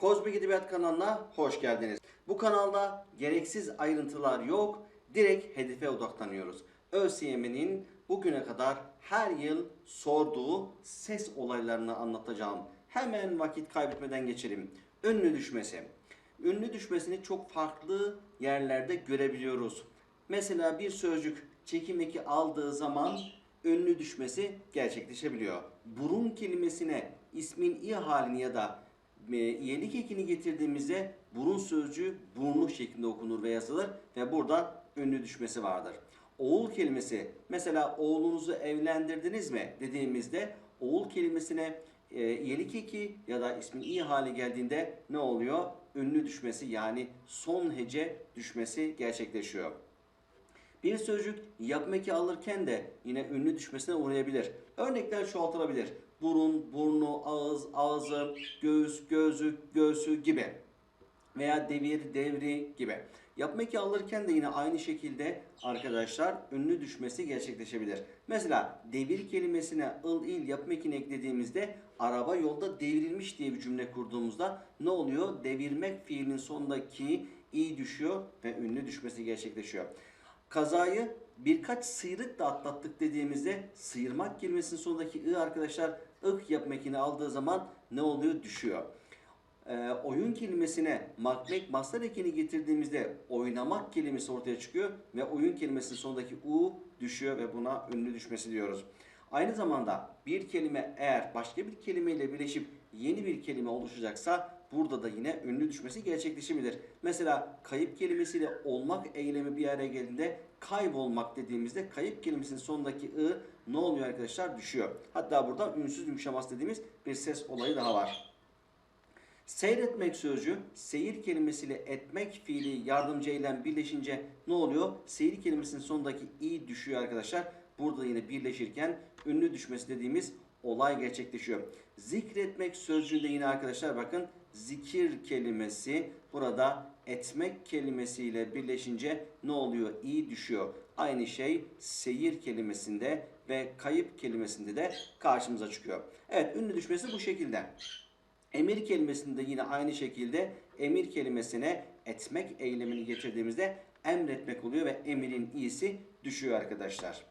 Kozmik Edebiyat kanalına hoş geldiniz. Bu kanalda gereksiz ayrıntılar yok, direkt hedefe odaklanıyoruz. ÖSYM'nin bugüne kadar her yıl sorduğu ses olaylarını anlatacağım. Hemen vakit kaybetmeden geçelim. Ünlü düşmesi. Ünlü düşmesini çok farklı yerlerde görebiliyoruz. Mesela bir sözcük çekim eki aldığı zaman ünlü düşmesi gerçekleşebiliyor. Burun kelimesine ismin i halini ya da iyelik ekini getirdiğimizde burun sözcüğü burnu şeklinde okunur ve yazılır ve burada ünlü düşmesi vardır. Oğul kelimesi mesela oğlunuzu evlendirdiniz mi dediğimizde oğul kelimesine e, iyelik eki ya da ismin i hali geldiğinde ne oluyor? Ünlü düşmesi yani son hece düşmesi gerçekleşiyor. Bir sözcük yapım eki alırken de yine ünlü düşmesine uğrayabilir. Örnekler çoğaltılabilir. Burun, burnu, ağız, ağzı, göğüs, gözlük, göğsü gibi. Veya devir, devri gibi. Yapım eki alırken de yine aynı şekilde arkadaşlar ünlü düşmesi gerçekleşebilir. Mesela devir kelimesine ıl il yapım ekini eklediğimizde araba yolda devrilmiş diye bir cümle kurduğumuzda ne oluyor? Devirmek fiilinin sonundaki i düşüyor ve ünlü düşmesi gerçekleşiyor. Kazayı birkaç sıyrık da atlattık dediğimizde sıyırmak kelimesinin sonundaki ı arkadaşlar ık yapım ekini aldığı zaman ne oluyor? Düşüyor. Ee, oyun kelimesine makmek mastar ekini getirdiğimizde oynamak kelimesi ortaya çıkıyor ve oyun kelimesinin sonundaki u düşüyor ve buna ünlü düşmesi diyoruz. Aynı zamanda bir kelime eğer başka bir kelimeyle birleşip yeni bir kelime oluşacaksa burada da yine ünlü düşmesi gerçekleşebilir. Mesela kayıp kelimesiyle olmak eylemi bir araya geldiğinde kaybolmak dediğimizde kayıp kelimesinin sonundaki ı ne oluyor arkadaşlar? Düşüyor. Hatta burada ünsüz yumuşaması dediğimiz bir ses olayı daha var. Seyretmek sözcüğü seyir kelimesiyle etmek fiili yardımcı eylem birleşince ne oluyor? Seyir kelimesinin sonundaki i düşüyor arkadaşlar. Burada yine birleşirken ünlü düşmesi dediğimiz olay gerçekleşiyor. Zikretmek sözcüğünde yine arkadaşlar bakın zikir kelimesi burada etmek kelimesiyle birleşince ne oluyor? i düşüyor. Aynı şey seyir kelimesinde ve kayıp kelimesinde de karşımıza çıkıyor. Evet ünlü düşmesi bu şekilde. Emir kelimesinde yine aynı şekilde emir kelimesine etmek eylemini getirdiğimizde emretmek oluyor ve emirin iyisi düşüyor arkadaşlar.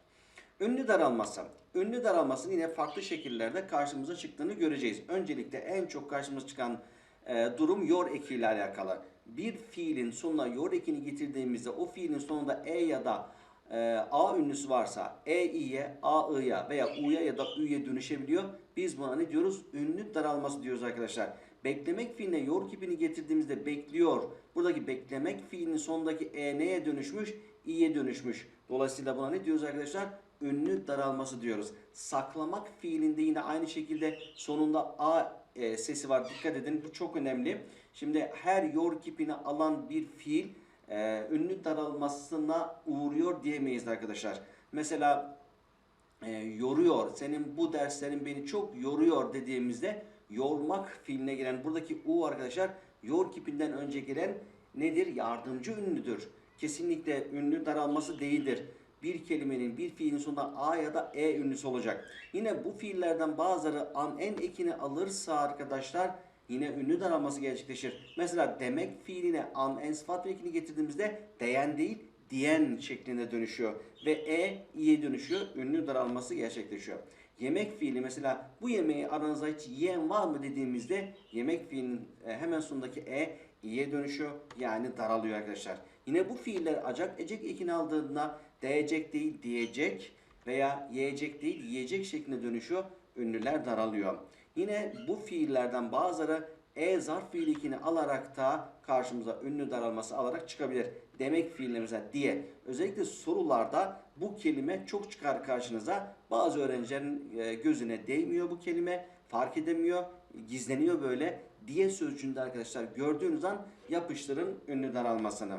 Ünlü daralması. Ünlü daralmasının yine farklı şekillerde karşımıza çıktığını göreceğiz. Öncelikle en çok karşımıza çıkan e, durum yor ekiyle alakalı. Bir fiilin sonuna yor ekini getirdiğimizde o fiilin sonunda e ya da e, a ünlüsü varsa e i'ye, a i'ya veya u'ya ya da ü'ye dönüşebiliyor. Biz buna ne diyoruz? Ünlü daralması diyoruz arkadaşlar. Beklemek fiiline yor kipini getirdiğimizde bekliyor. Buradaki beklemek fiilinin sonundaki e neye dönüşmüş? i'ye dönüşmüş. Dolayısıyla buna ne diyoruz arkadaşlar? Ünlü daralması diyoruz. Saklamak fiilinde yine aynı şekilde sonunda a e, sesi var. Dikkat edin bu çok önemli. Şimdi her yor kipini alan bir fiil e, ünlü daralmasına uğruyor diyemeyiz arkadaşlar. Mesela e, yoruyor, senin bu derslerin beni çok yoruyor dediğimizde yormak fiiline gelen buradaki u arkadaşlar yor kipinden önce gelen nedir? Yardımcı ünlüdür. Kesinlikle ünlü daralması değildir. Bir kelimenin bir fiilin sonunda a ya da e ünlüsü olacak. Yine bu fiillerden bazıları an en ekini alırsa arkadaşlar yine ünlü daralması gerçekleşir. Mesela demek fiiline an en sıfat ekini getirdiğimizde değen değil diyen şeklinde dönüşüyor. Ve e i'ye dönüşüyor. Ünlü daralması gerçekleşiyor. Yemek fiili mesela bu yemeği aranızda hiç yiyen var mı dediğimizde yemek fiilinin e, hemen sonundaki e i'ye dönüşüyor. Yani daralıyor arkadaşlar. Yine bu fiiller acak ecek ekini aldığında değecek değil diyecek veya yiyecek değil yiyecek şeklinde dönüşüyor. Ünlüler daralıyor. Yine bu fiillerden bazıları e zarf fiili ekini alarak da karşımıza ünlü daralması alarak çıkabilir. Demek fiiline mesela diye. Özellikle sorularda bu kelime çok çıkar karşınıza. Bazı öğrencilerin e, gözüne değmiyor bu kelime. Fark edemiyor. Gizleniyor böyle. Diye sözcüğünde arkadaşlar gördüğünüz an yapıştırın ünlü daralmasını.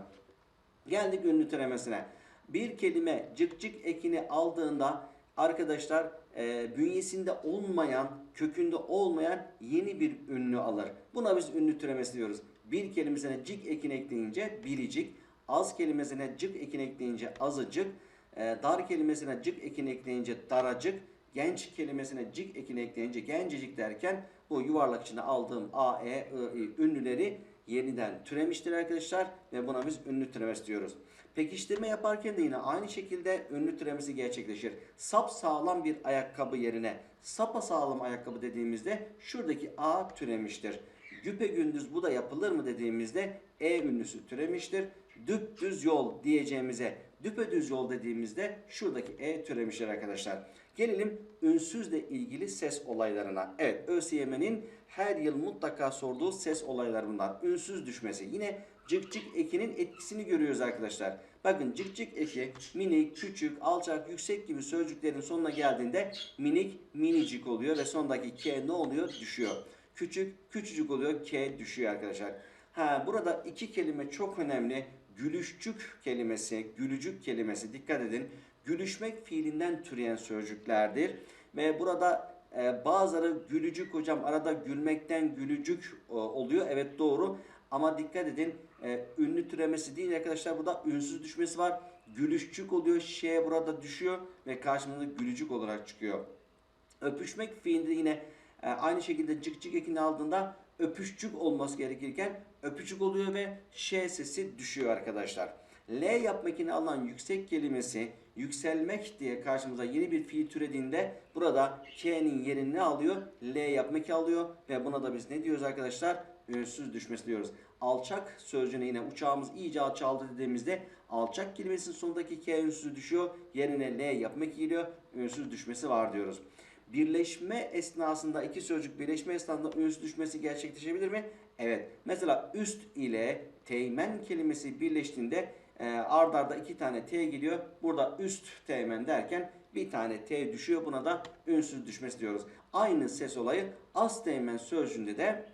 Geldik ünlü türemesine. Bir kelime cık cık ekini aldığında arkadaşlar e, bünyesinde olmayan, kökünde olmayan yeni bir ünlü alır. Buna biz ünlü türemesi diyoruz. Bir kelimesine cik ekini ekleyince biricik, az kelimesine cık ekini ekleyince azıcık, e, dar kelimesine cık ekini ekleyince daracık, genç kelimesine cik ekini ekleyince gencecik derken bu yuvarlak içinde aldığım A, E, I, I ünlüleri yeniden türemiştir arkadaşlar ve buna biz ünlü türemesi diyoruz. Pekiştirme yaparken de yine aynı şekilde ünlü türemesi gerçekleşir. Sap sağlam bir ayakkabı yerine sapa sağlam ayakkabı dediğimizde şuradaki A türemiştir. Güpe gündüz bu da yapılır mı dediğimizde E ünlüsü türemiştir. Düpdüz yol diyeceğimize düpedüz yol dediğimizde şuradaki E türemiştir arkadaşlar. Gelelim ünsüzle ilgili ses olaylarına. Evet ÖSYM'nin her yıl mutlaka sorduğu ses olayları bunlar. Ünsüz düşmesi. Yine cık cık ekinin etkisini görüyoruz arkadaşlar. Bakın cık cık eki minik, küçük, alçak, yüksek gibi sözcüklerin sonuna geldiğinde minik, minicik oluyor ve sondaki K ne oluyor? Düşüyor. Küçük, küçücük oluyor. K düşüyor arkadaşlar. Ha, burada iki kelime çok önemli. Gülüşçük kelimesi, gülücük kelimesi dikkat edin. Gülüşmek fiilinden türeyen sözcüklerdir. Ve burada e, bazıları gülücük hocam arada gülmekten gülücük e, oluyor. Evet doğru. Ama dikkat edin e, ünlü türemesi değil arkadaşlar burada ünsüz düşmesi var. Gülüşçük oluyor. Ş burada düşüyor ve karşımıza gülücük olarak çıkıyor. Öpüşmek fiilinde yine e, aynı şekilde cık cık ekini aldığında öpüşçük olması gerekirken öpücük oluyor ve ş sesi düşüyor arkadaşlar. L yapmak yine alınan yüksek kelimesi yükselmek diye karşımıza yeni bir fiil türediğinde burada K'nin yerini ne alıyor? L yapmak alıyor ve buna da biz ne diyoruz arkadaşlar? Ünsüz düşmesi diyoruz. Alçak sözcüğüne yine uçağımız iyice alçaldı dediğimizde alçak kelimesinin sonundaki K ünsüzü düşüyor. Yerine L yapmak geliyor. Ünsüz düşmesi var diyoruz. Birleşme esnasında iki sözcük birleşme esnasında ünsüz düşmesi gerçekleşebilir mi? Evet. Mesela üst ile teğmen kelimesi birleştiğinde e, ard arda iki tane T geliyor. Burada üst teğmen derken bir tane T düşüyor. Buna da ünsüz düşmesi diyoruz. Aynı ses olayı az teğmen sözcüğünde de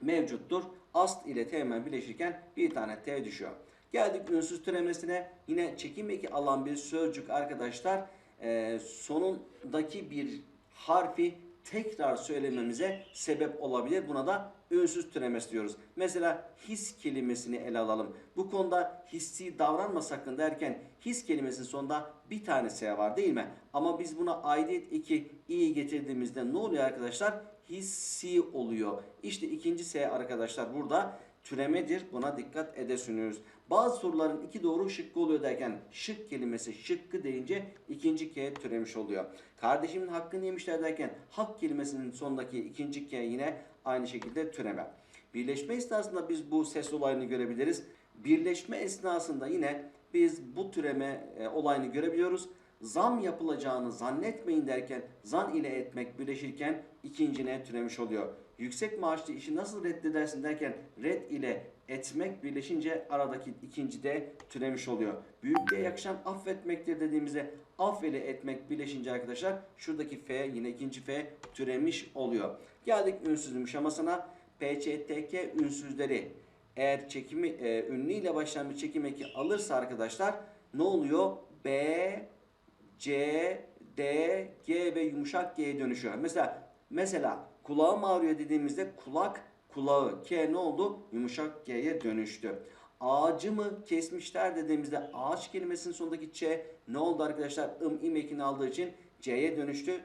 mevcuttur. Ast ile teğmen birleşirken bir tane T düşüyor. Geldik ünsüz türemesine. Yine çekim eki alan bir sözcük arkadaşlar e, sonundaki bir harfi tekrar söylememize sebep olabilir. Buna da ünsüz türemesi diyoruz. Mesela his kelimesini ele alalım. Bu konuda hissi davranma sakın derken his kelimesinin sonunda bir tane S var değil mi? Ama biz buna aidiyet 2 i'yi getirdiğimizde ne oluyor arkadaşlar? Hissi oluyor. İşte ikinci S arkadaşlar burada türemedir. Buna dikkat edesiniz. Bazı soruların iki doğru şıkkı oluyor derken şık kelimesi şıkkı deyince ikinci K türemiş oluyor. Kardeşimin hakkını yemişler derken hak kelimesinin sonundaki ikinci K yine aynı şekilde türeme. Birleşme esnasında biz bu ses olayını görebiliriz. Birleşme esnasında yine biz bu türeme e, olayını görebiliyoruz. Zam yapılacağını zannetmeyin derken zan ile etmek birleşirken ikincine türemiş oluyor. Yüksek maaşlı işi nasıl reddedersin derken red ile etmek birleşince aradaki ikinci de türemiş oluyor. Büyüklüğe yakışan affetmektir dediğimizde aff ile etmek birleşince arkadaşlar şuradaki F yine ikinci F türemiş oluyor. Geldik ünsüz yumuşamasına. PÇTK ünsüzleri eğer çekimi e, ünlü ile başlayan bir çekim eki alırsa arkadaşlar ne oluyor? B, C, D, G ve yumuşak G'ye dönüşüyor. Mesela mesela kulağım ağrıyor dediğimizde kulak kulağı K ne oldu? Yumuşak G'ye dönüştü. Ağacımı kesmişler dediğimizde ağaç kelimesinin sonundaki Ç ne oldu arkadaşlar? ım im ekini aldığı için C'ye dönüştü.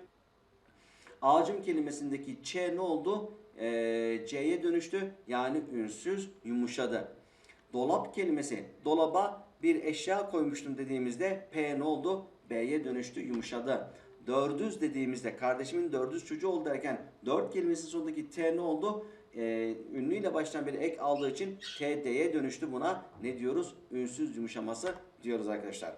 Ağacım kelimesindeki Ç ne oldu? Ee, C'ye dönüştü. Yani ünsüz yumuşadı. Dolap kelimesi dolaba bir eşya koymuştum dediğimizde P ne oldu? B'ye dönüştü yumuşadı. Dördüz dediğimizde kardeşimin dördüz çocuğu oldu derken dört kelimesinin sonundaki T ne oldu? Ee, ünlüyle başlayan bir ek aldığı için T D'ye dönüştü buna ne diyoruz? Ünsüz yumuşaması diyoruz arkadaşlar.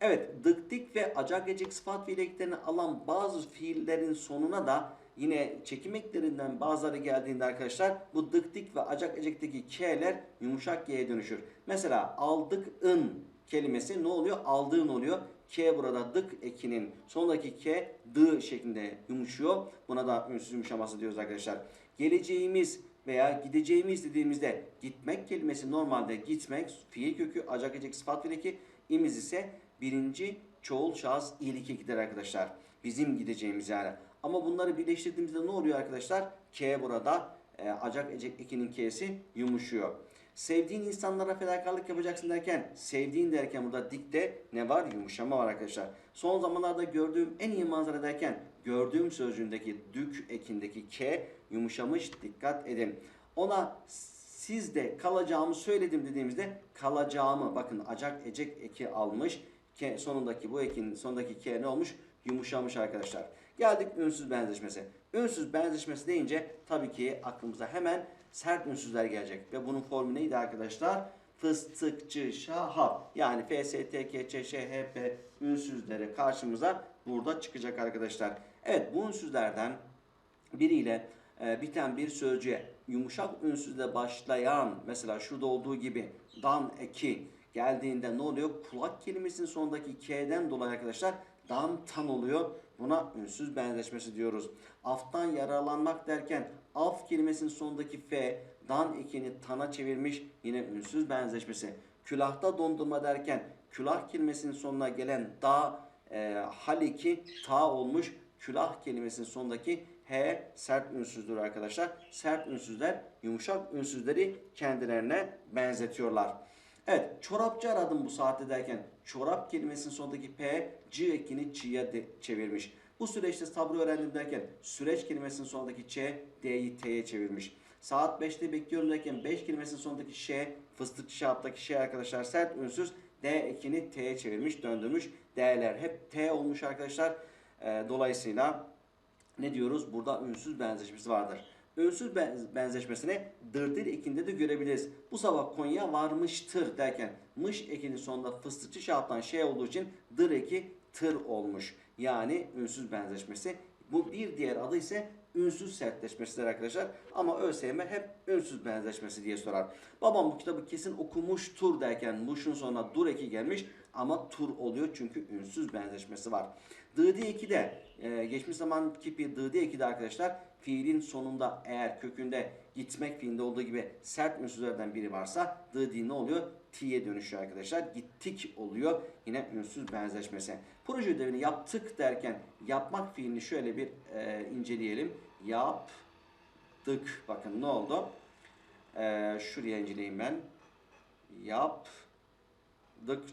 Evet, dık dik ve acak ecek sıfat fiileklerini alan bazı fiillerin sonuna da yine çekim eklerinden bazıları geldiğinde arkadaşlar bu dık dik ve acak ecekteki k'ler yumuşak y'ye dönüşür. Mesela aldık ın kelimesi ne oluyor? Aldığın oluyor. K burada dık ekinin sonundaki K dı şeklinde yumuşuyor. Buna da ünsüz yumuşaması diyoruz arkadaşlar. Geleceğimiz veya gideceğimiz dediğimizde gitmek kelimesi normalde gitmek fiil kökü acak ecek sıfat fiileki imiz ise birinci çoğul şahıs iyilik ekidir arkadaşlar. Bizim gideceğimiz yani. Ama bunları birleştirdiğimizde ne oluyor arkadaşlar? K burada e, acak ecek ekinin K'si yumuşuyor. Sevdiğin insanlara fedakarlık yapacaksın derken, sevdiğin derken burada dikte ne var? Yumuşama var arkadaşlar. Son zamanlarda gördüğüm en iyi manzara derken, gördüğüm sözcüğündeki dük ekindeki K yumuşamış dikkat edin. Ona sizde kalacağımı söyledim dediğimizde kalacağımı bakın acak ecek eki almış. Ke, sonundaki bu ekin sonundaki k ne olmuş? Yumuşamış arkadaşlar. Geldik ünsüz benzeşmesi. Ünsüz benzeşmesi deyince tabii ki aklımıza hemen sert ünsüzler gelecek. Ve bunun formülü neydi arkadaşlar? Fıstıkçı şahap. Yani F, S, T, K, Ç, Ş, H, P ünsüzleri karşımıza burada çıkacak arkadaşlar. Evet bu ünsüzlerden biriyle e, biten bir sözcüğe yumuşak ünsüzle başlayan mesela şurada olduğu gibi dan eki geldiğinde ne oluyor? Kulak kelimesinin sonundaki k'den dolayı arkadaşlar dan tan oluyor. Buna ünsüz benzeşmesi diyoruz. Aftan yararlanmak derken af kelimesinin sonundaki f dan ekini tana çevirmiş yine ünsüz benzeşmesi. Külahta dondurma derken külah kelimesinin sonuna gelen da e, hal eki ta olmuş külah kelimesinin sonundaki H sert ünsüzdür arkadaşlar. Sert ünsüzler yumuşak ünsüzleri kendilerine benzetiyorlar. Evet çorapçı aradım bu saatte derken çorap kelimesinin sonundaki P C ekini de- çevirmiş. Bu süreçte sabrı öğrendim derken süreç kelimesinin sonundaki Ç D'yi T'ye çevirmiş. Saat 5'te bekliyorum derken 5 kelimesinin sonundaki Ş fıstıkçı şahattaki Ş arkadaşlar sert ünsüz D ekini T'ye çevirmiş döndürmüş. D'ler hep T olmuş arkadaşlar. Ee, dolayısıyla ne diyoruz? Burada ünsüz benzeşmesi vardır. Ünsüz ben- benzeşmesini dırdır ekinde de görebiliriz. Bu sabah Konya varmıştır derken mış ekinin sonunda fıstıkçı şahattan şey olduğu için dır eki tır olmuş. Yani ünsüz benzeşmesi. Bu bir diğer adı ise ünsüz sertleşmesidir arkadaşlar. Ama ÖSYM hep ünsüz benzeşmesi diye sorar. Babam bu kitabı kesin okumuştur derken muşun sonuna dur eki gelmiş ama tur oluyor çünkü ünsüz benzeşmesi var. Dıdi 2'de e, geçmiş zaman kipi dıdi 2'de arkadaşlar fiilin sonunda eğer kökünde gitmek fiilinde olduğu gibi sert ünsüzlerden biri varsa dıdi ne oluyor? T'ye dönüşüyor arkadaşlar. Gittik oluyor. Yine ünsüz benzeşmesi. Proje ödevini yaptık derken yapmak fiilini şöyle bir e, inceleyelim. Yaptık. Bakın ne oldu? E, şuraya inceleyeyim ben. Yaptık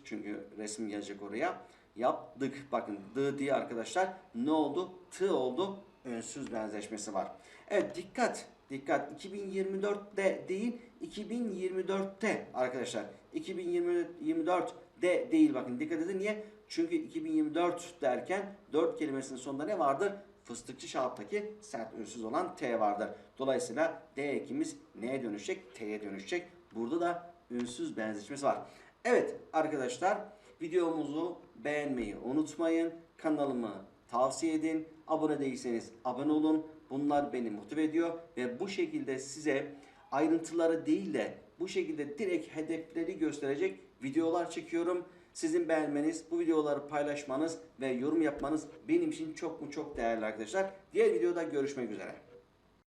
çünkü resim gelecek oraya. Yaptık. Bakın dı diye arkadaşlar ne oldu? T oldu. Ünsüz benzeşmesi var. Evet dikkat. Dikkat. 2024'te değil 2024'te arkadaşlar. 2024'de değil bakın dikkat edin niye? Çünkü 2024 derken 4 kelimesinin sonunda ne vardır? Fıstıkçı şahattaki sert ünsüz olan T vardır. Dolayısıyla D ekimiz neye dönüşecek? T'ye dönüşecek. Burada da ünsüz benzeşmesi var. Evet arkadaşlar videomuzu beğenmeyi unutmayın. Kanalımı tavsiye edin. Abone değilseniz abone olun. Bunlar beni motive ediyor ve bu şekilde size ayrıntıları değil de bu şekilde direkt hedefleri gösterecek videolar çekiyorum. Sizin beğenmeniz, bu videoları paylaşmanız ve yorum yapmanız benim için çok mu çok değerli arkadaşlar. Diğer videoda görüşmek üzere.